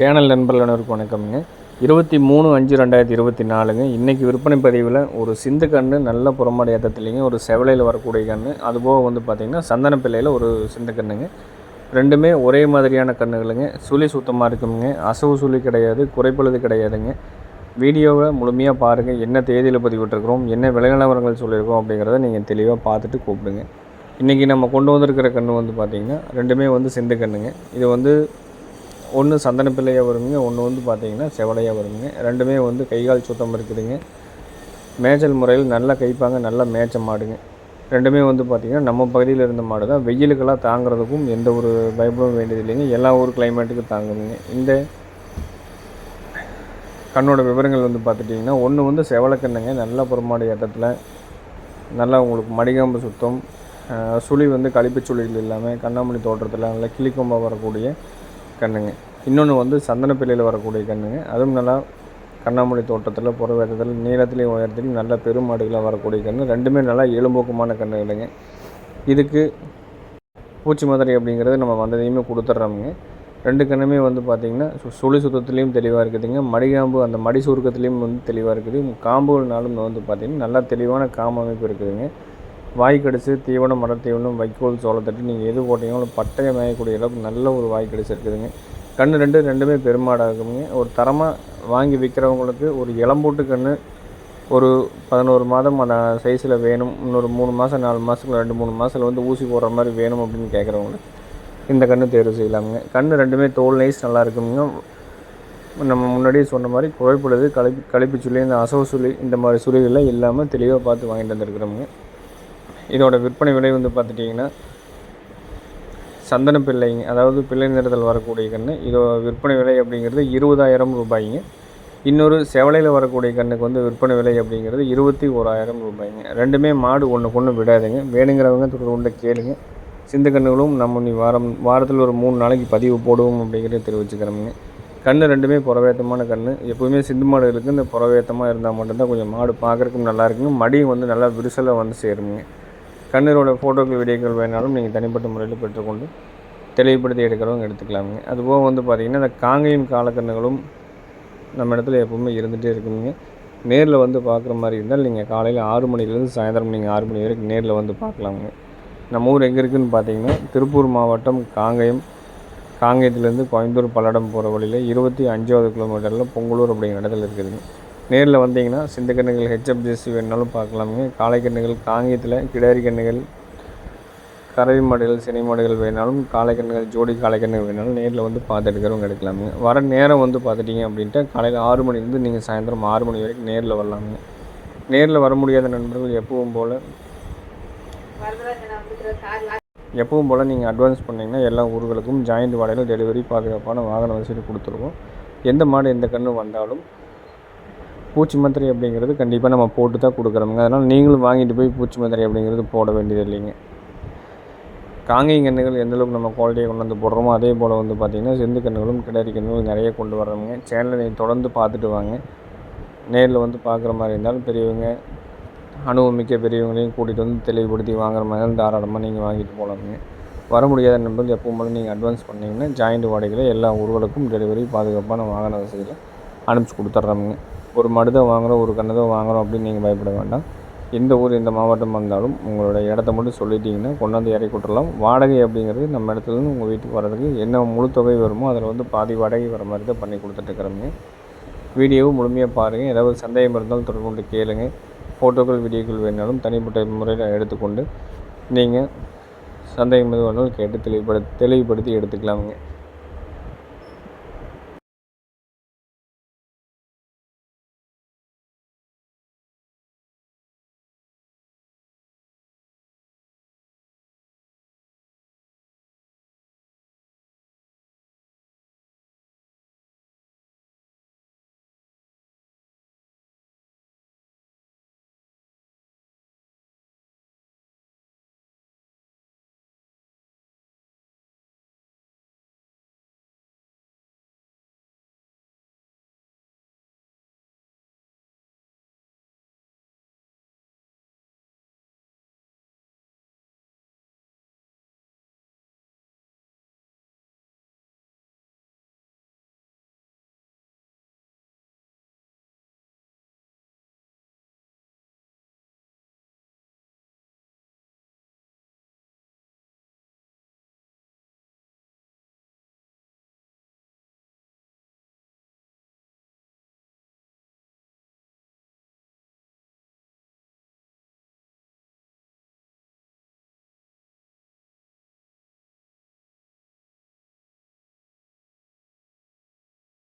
Channel நண்பர்கள் அனைவருக்கும் வணக்கம்ங்க. இருபத்தி மூணு அஞ்சு ரெண்டாயிரத்தி இருபத்தி நாலுங்க. இன்றைக்கி விற்பனை பதிவில் ஒரு சிந்து கன்று நல்ல புறமாடு ஏற்றத்துலேங்க ஒரு செவலையில் வரக்கூடிய கன்று அதுபோக வந்து பார்த்திங்கன்னா சந்தன பிள்ளையில் ஒரு சிந்து கன்றுங்க ரெண்டுமே ஒரே மாதிரியான கன்றுகளுங்க சுழி சுத்தமாக இருக்குங்க. அசவு சுழி கிடையாது குறைப்பழுது கிடையாதுங்க. வீடியோவை முழுமையாக பாருங்கள் என்ன தேதியில் பதிவிட்டிருக்கிறோம் என்ன விலை நிலவரங்கள் சொல்லியிருக்கோம் அப்படிங்கிறத நீங்கள் தெளிவாக பார்த்துட்டு கூப்பிடுங்க. இன்றைக்கி நம்ம கொண்டு வந்திருக்கிற கன்று வந்து பார்த்திங்கன்னா ரெண்டுமே வந்து சிந்து கன்றுங்க இது வந்து ஒன்று சந்தன பிள்ளையாக வருங்க ஒன்று வந்து பார்த்தீங்கன்னா செவலையாக வருங்க. ரெண்டுமே வந்து கைகால் சுத்தம் இருக்குதுங்க. மேய்ச்சல் முறையில் நல்லா கைப்பாங்க நல்லா மேய்ச்ச மாடுங்க. ரெண்டுமே வந்து பார்த்திங்கன்னா நம்ம பகுதியில் இருந்த மாடு தான் வெயிலுக்கெல்லாம் தாங்குறதுக்கும் எந்த ஒரு பயப்படும் வேண்டியது இல்லைங்க எல்லா ஊர் கிளைமேட்டுக்கு தாங்குதுங்க. இந்த கண்ணோட விவரங்கள் வந்து பார்த்துட்டிங்கன்னா ஒன்று வந்து செவலக்கண்ணுங்க. நல்ல புறமாடு ஏற்றத்தில். நல்லா உங்களுக்கு மடிகாம்பு சுத்தம். சுழி வந்து கழிப்பு சுழிகள் இல்லாமல் கண்ணாமணி தோற்றத்தில் நல்லா கிளிக்கொம்பாக வரக்கூடிய கண்ணுங்க. இன்னொன்று வந்து சந்தன பிள்ளையில் வரக்கூடிய கண்ணுங்க. அதுவும் நல்லா கண்ணாமூடி தோட்டத்தில் புறவேதத்தில் நீளத்துலேயும் உயரத்துலையும் நல்ல பெருமாடுகளாக வரக்கூடிய கன்று ரெண்டுமே நல்லா எலும்போக்கமான கன்றுகளுங்க இதுக்கு பூச்சி மதுரை அப்படிங்கிறது நம்ம வந்ததையுமே கொடுத்துட்றோமுங்க. ரெண்டு கண்ணுமே வந்து பார்த்திங்கன்னா சு- சுழி சுத்தத்துலேயும் தெளிவாக இருக்குதுங்க. மடிகாம்பு அந்த மடி சுருக்கத்துலேயும் வந்து தெளிவாக இருக்குது. காம்புகள்னாலும் வந்து பார்த்திங்கன்னா நல்லா தெளிவான காம்பு அமைப்பு இருக்குதுங்க. வாய் கடிச்சு தீவனம் மடர் தீவனம் வைக்கோல் சோளத்தட்டு நீங்கள் எது போட்டிங்களும் பட்டையை மேயக்கூடிய அளவுக்கு நல்ல ஒரு வாய் கடிச்சு இருக்குதுங்க. கன்று ரெண்டு ரெண்டுமே பெருமாடாக இருக்குங்க. ஒரு தரமாக வாங்கி விற்கிறவங்களுக்கு ஒரு இளம்பூட்டு கன்று ஒரு பதினோரு மாதம் அந்த சைஸில் வேணும். இன்னொரு மூணு மாதம் நாலு மாதத்துக்கு ரெண்டு மூணு மாதத்தில் வந்து ஊசி போடுற மாதிரி வேணும் அப்படின்னு கேட்குறவங்களுக்கு இந்த கன்று தேர்வு செய்யலாமுங்க. கன்று ரெண்டுமே தோல் நைஸ் நல்லா இருக்குங்க. நம்ம முன்னாடியே சொன்ன மாதிரி குழைப்புழுது கழிப்பு கழிப்பு சுழி இந்த அசவு சுழி இந்த மாதிரி சுழிகள்லாம் இல்லாமல் தெளிவாக பார்த்து வாங்கிட்டு வந்துருக்குறோமுங்க. இதோட விற்பனை விலை வந்து பார்த்துட்டிங்கன்னா சந்தன பிள்ளைங்க அதாவது பிள்ளை நிறத்தில் வரக்கூடிய கன்று இதோட விற்பனை விலை அப்படிங்கிறது இருபதாயிரம் ரூபாய்ங்க. இன்னொரு செவலையில் வரக்கூடிய கண்ணுக்கு வந்து விற்பனை விலை அப்படிங்கிறது இருபத்தி ஓராயிரம் ரூபாய்ங்க. ரெண்டுமே மாடு ஒன்றுக்கு ஒன்று விடாதுங்க. வேணுங்கிறவங்க தொடர்ந்து கேளுங்க. சிந்து கண்ணுகளும் நம்ம நீ வாரம் வாரத்தில் ஒரு மூணு நாளைக்கு பதிவு போடுவோம் அப்படிங்கிறத தெரிவிச்சுக்கிறோமுங்க கன்று ரெண்டுமே புறவேத்தமான கன்று எப்போவுமே சிந்து மாடுகளுக்கு இந்த புறவேத்தமாக இருந்தால் மட்டும்தான் கொஞ்சம் மாடு பார்க்குறக்கும் நல்லா இருக்குங்க. மடியும் வந்து நல்லா விரிசலாக வந்து சேருங்க. கண்ணீரோட ஃபோட்டோக்கள் வீடியோக்கள் வேணாலும் நீங்கள் தனிப்பட்ட முறையில் பெற்றுக்கொண்டு தெளிவுபடுத்தி எடுக்கிறவங்க எடுத்துக்கலாமுங்க. அதுபோக வந்து பார்த்திங்கன்னா இந்த காங்கேயம் காலக்கண்ணுகளும் நம்ம இடத்துல எப்பவுமே இருந்துகிட்டே இருக்குங்க நேரில் வந்து பார்க்குற மாதிரி இருந்தால் நீங்கள் காலையில் ஆறு மணிலேருந்து சாயந்தரம் நீங்கள் ஆறு மணி வரைக்கும் நேரில் வந்து பார்க்கலாமுங்க நம்ம ஊர் எங்கே இருக்குதுன்னு பார்த்தீங்கன்னா திருப்பூர் மாவட்டம் காங்கயம் காங்கேயத்துலேருந்து கோயம்புத்தூர் பல்லடம் போகிற வழியில் இருபத்தி அஞ்சாவது கிலோமீட்டரில் பொங்கலூர் அப்படிங்கிற இடத்துல இருக்குதுங்க. நேரில் வந்தீங்கன்னா சிந்தக்கன்றுகள் ஹெச்எஃப் ஹெச்எப் ஜெர்சி வேணுனாலும் பார்க்கலாமுங்க காளை காங்கியத்தில் கிடாரி கண்ணுகள் கறவை மாடுகள் சினை மாடுகள் வேணாலும் காளை ஜோடி காளை வேணாலும் நேரில் வந்து பார்த்து எடுக்கிறவங்க எடுக்கலாமுங்க வர நேரம் வந்து பார்த்துட்டிங்க அப்படின்ட்டு காலையில் ஆறு மணிலேருந்து நீங்கள் சாயந்தரம் ஆறு மணி வரைக்கும் நேரில் வரலாமுங்க நேரில் வர முடியாத நண்பர்கள் எப்பவும் போல் எப்பவும் போல் நீங்கள் அட்வான்ஸ் பண்ணிங்கன்னா எல்லா ஊர்களுக்கும் ஜாயிண்ட் வாடகையில் டெலிவரி பாதுகாப்பான வாகன வசதி கொடுத்துருவோம். எந்த மாடு எந்த கன்று வந்தாலும் பூச்சி மாத்திரை அப்படிங்கிறது கண்டிப்பாக நம்ம போட்டு தான் கொடுக்குறோமுங்க. அதனால் நீங்களும் வாங்கிட்டு போய் பூச்சி மாத்திரை அப்படிங்கிறது போட வேண்டியது இல்லைங்க. காங்கேயம் கன்றுகள் எந்தளவுக்கு நம்ம குவாலிட்டியை கொண்டு வந்து போடுறோமோ அதே போல் வந்து பார்த்திங்கன்னா செந்து கன்றுகளும் கிடரி கண்ணுகளும் நிறைய கொண்டு வர்றோமுங்க. சேனலை நீங்கள் தொடர்ந்து பார்த்துட்டு வாங்க. நேரில் வந்து பார்க்குற மாதிரி இருந்தாலும் பெரியவங்க அனுபவம் மிக்க பெரியவங்களையும் கூட்டிகிட்டு வந்து தெளிவுபடுத்தி வாங்குற மாதிரி இருந்தாலும் தாராளமாக நீங்கள் வாங்கிட்டு போகலாமுங்க. வர முடியாத நண்பர்கள் எப்பவும் போல நீங்கள் அட்வான்ஸ் பண்ணிங்கன்னா ஜாயிண்ட் வாடகையில் எல்லா ஊர்களுக்கும் டெலிவரி பாதுகாப்பான வாகன வசதியில் அனுப்பிச்சி கொடுத்துட்றோமுங்க ஒரு மடு வாங்குகிறோம் ஒரு கன்று வாங்குகிறோம் அப்படின்னு நீங்கள் பயப்பட வேண்டாம். எந்த ஊர் எந்த மாவட்டம் இருந்தாலும் உங்களோட இடத்த மட்டும் சொல்லிட்டீங்கன்னா கொண்டாந்து இறக்கி விட்டுறலாம். வாடகை அப்படிங்கிறது நம்ம இடத்துலேருந்து உங்கள் வீட்டுக்கு வர்றதுக்கு என்ன முழு தொகை வருமோ அதில் வந்து பாதி வாடகை வர மாதிரி தான் பண்ணி கொடுத்துட்ருக்குறோங்க வீடியோவும் முழுமையாக பாருங்கள் ஏதாவது சந்தேகம் இருந்தாலும் தொடர்பு கொண்டு கேளுங்க. ஃபோட்டோக்கள் வீடியோக்கள் வேணாலும் தனிப்பட்ட முறையில் எடுத்துக்கொண்டு நீங்கள் சந்தேகம் எது வேணாலும் கேட்டு தெளிவுபடு தெளிவுபடுத்தி எடுத்துக்கலாமுங்க.